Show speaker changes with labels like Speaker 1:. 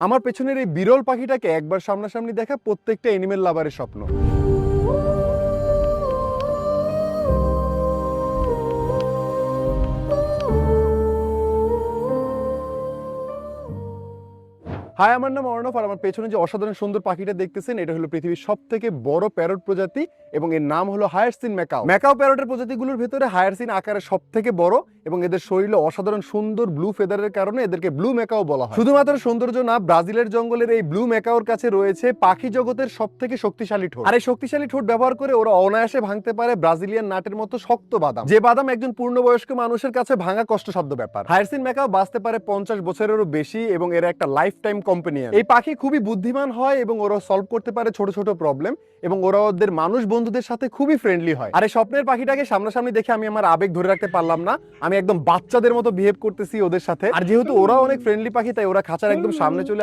Speaker 1: আমার পেছনের এই বিরল পাখিটাকে একবার সামনাসামনি দেখা প্রত্যেকটা এনিমেল লাভারের স্বপ্ন। হাই আমার নাম অর্ণব আর আমার পেছনে যে অসাধারণ সুন্দর পাখিটা দেখতেছেন, এটা হলো পৃথিবীর সব থেকে বড় প্যারট প্রজাতি এবং এর নাম হলো হায়ারসিন ম্যাকাও। ম্যাকাও প্যারটের প্রজাতিগুলোর ভেতরে হায়ারসিন আকারে সব থেকে বড় এবং এদের শরীরে অসাধারণ সুন্দর ব্লু ফেদারের কারণে এদেরকে ব্লু ম্যাকাও বলা হয়। শুধুমাত্র সৌন্দর্য না, ব্রাজিলের জঙ্গলের এই ব্লু ম্যাকাওর কাছে রয়েছে পাখি জগতের সব থেকে শক্তিশালী ঠোঁট। আর এই শক্তিশালী ঠোঁট ব্যবহার করে ওরা অনায়াসে ভাঙতে পারে ব্রাজিলিয়ান নাটের মতো শক্ত বাদাম। যে বাদাম একজন পূর্ণবয়স্ক মানুষের কাছে ভাঙা কষ্টসাধ্য ব্যাপার। হায়ারসিন ম্যাকাও বাঁচতে পারে পঞ্চাশ বছরেরও বেশি এবং এরা একটা লাইফ টাইম কম্পেনিয়ান এই পাখি খুবই বুদ্ধিমান হয় এবং ওরা সলভ করতে পারে ছোট ছোট প্রবলেম এবং ওরা ওদের মানুষ বন্ধুদের সাথে খুবই ফ্রেন্ডলি হয়। আর এই স্বপ্নের পাখিটাকে সামনাসামনি দেখে আমি আমার আবেগ ধরে রাখতে পারলাম না। আমি একদম বাচ্চাদের মতো বিহেভ করতেছি ওদের সাথে। আর যেহেতু ওরা অনেক ফ্রেন্ডলি পাখি, তাই ওরা খাঁচার একদম সামনে চলে